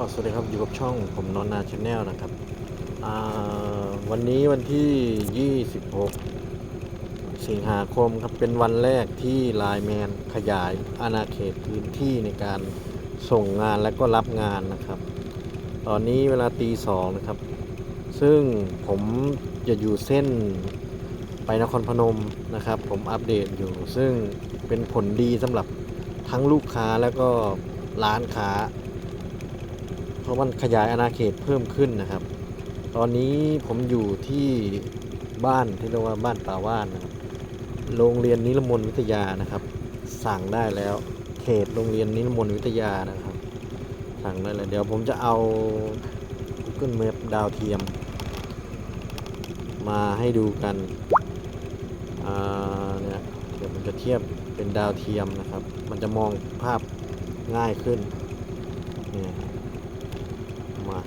สวัสดีครับอยู่กับช่องผมนอนนาชาแนลนะครับวันนี้วันที่ 26 สิงหาคมครับเป็นวันแรกที่ไลน์แมนขยายอาณาเขตพื้นที่ในการส่งงานและก็รับงานนะครับ ตอนนี้เวลาตีสองนะครับ ซึ่งผมจะอยู่เส้นไปนครพนมนะครับ ผมอัปเดตอยู่ ซึ่งเป็นผลดีสำหรับทั้งลูกค้าแล้วก็ร้านค้า ราะมันขยายอาณาเขตเพิ่มขึ้นนะครับ ตอนนี้ผมอยู่ที่บ้านที่เรียกว่าบ้านป่าว่านนะครับโรงเรียนนิรมนวิทยานะครับ สั่งได้แล้วเขตโรงเรียนนิรมนวิทยานะครับ สั่งได้เลยเดี๋ยวผมจะเอา Google Map ดาวเทียม มาให้ดูกันอ่าเนี่ยเดี๋ยวผมจะเทียบเป็นดาวเทียมนะครับ มันจะมองภาพง่ายขึ้นเนี่ย มา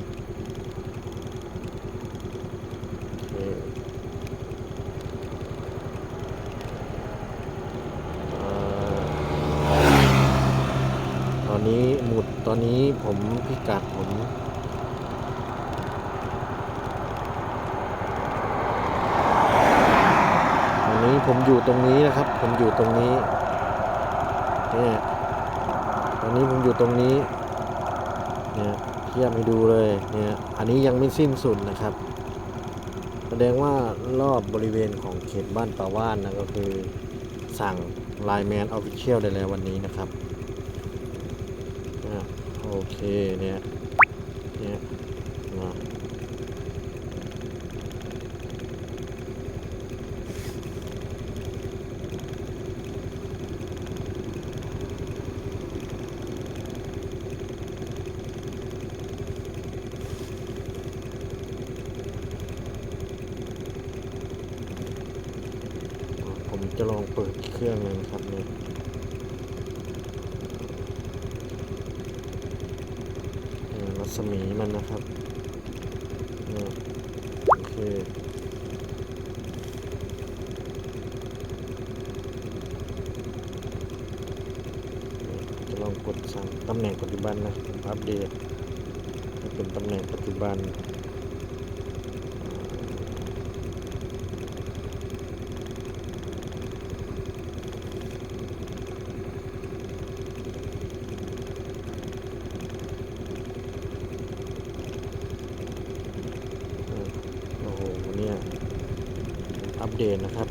ตอนนี้หมุดตอนนี้ผมพิกัดผมตอนนี้ผมอยู่ตรงนี้นะครับ ผมอยู่ตรงนี้เนี่ยตอนนี้ผมอยู่ตรงนี้เนี่ย เทียบให้ดูเลยเนี่ยอันนี้ยังไม่สิ้นสุดนะครับแสดงว่ารอบบริเวณของเขตบ้านป่าว่านนะก็คือสั่งไลน์แมนออฟฟิเชียลได้แล้ววันนี้นะครับโอเคเนี่ยเนี่ยนะ ผมจะลองเปิดเครื่องเลยนะครับเนี่ยรัศมีมันนะครับเนี่ยโอเคจะลองกดสั่งตำแหน่งปัจจุบันนะผมอัปเดตเป็นตำแหน่งปัจจุบันอ่าโอ้โห เนี่ยอัปเดตนะครับ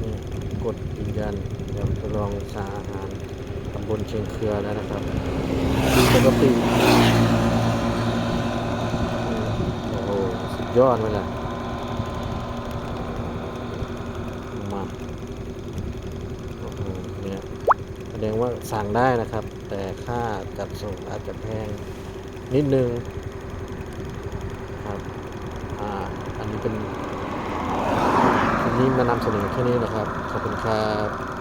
เนี่ยกดยืนยันเดี๋ยวจะลองสาอาหารตำบลเชียงเครือแล้วนะครับดูปกติโอ้โหสุดยอดเลยล่ะมาโอ้โหเนี่ยแสดงว่าสั่งได้นะครับ แต่ค่าจัดส่งอาจจะแพงนิดนึงครับ อันนี้เป็นอันนี้มานำเสนอแค่นี้นะครับ ขอบคุณครับ